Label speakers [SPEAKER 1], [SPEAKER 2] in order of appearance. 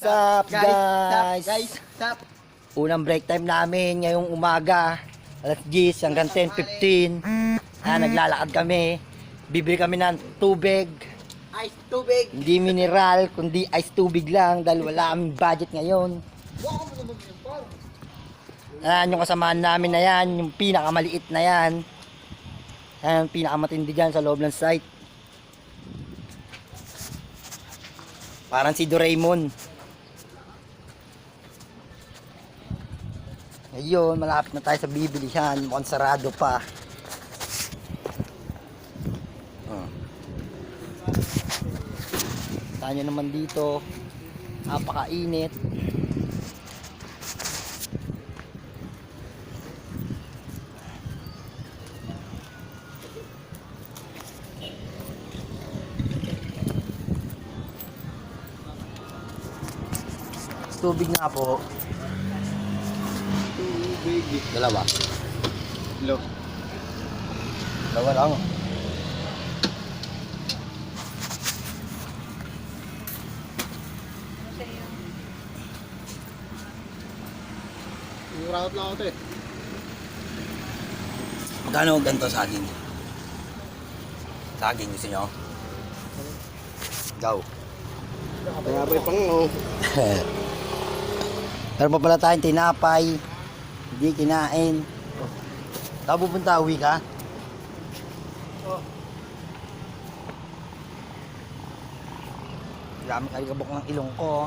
[SPEAKER 1] Sup
[SPEAKER 2] Guys,
[SPEAKER 1] guys?
[SPEAKER 2] sup, guys, sup.
[SPEAKER 1] Unang break time namin ngayong umaga. Alas 10 hanggang 10.15. Ah, naglalakad kami. Bibili kami ng tubig.
[SPEAKER 2] Ice tubig.
[SPEAKER 1] Hindi mineral, kundi ice tubig lang dahil wala aming budget ngayon. Ayan yung kasamaan namin na yan, yung pinakamaliit na yan. Ayan, yung pinakamatindi dyan sa loob ng site. Parang si Doraemon. Ayun, malapit na tayo sa bibilihan. Mukhang sarado pa. Oh. Tayo naman dito. Napakainit. Tubig nga po. Dalawa.
[SPEAKER 2] Lo.
[SPEAKER 1] Dalawa lang.
[SPEAKER 2] Murakot lang ako to eh.
[SPEAKER 1] Magkano ganito saging? Saging gusto nyo? Go.
[SPEAKER 2] Kaya ba pang.
[SPEAKER 1] Meron pa pala tayong tinapay. Hindi kinain. Saan pupunta? Uwi ka? Dami kaligabok ng ilong ko.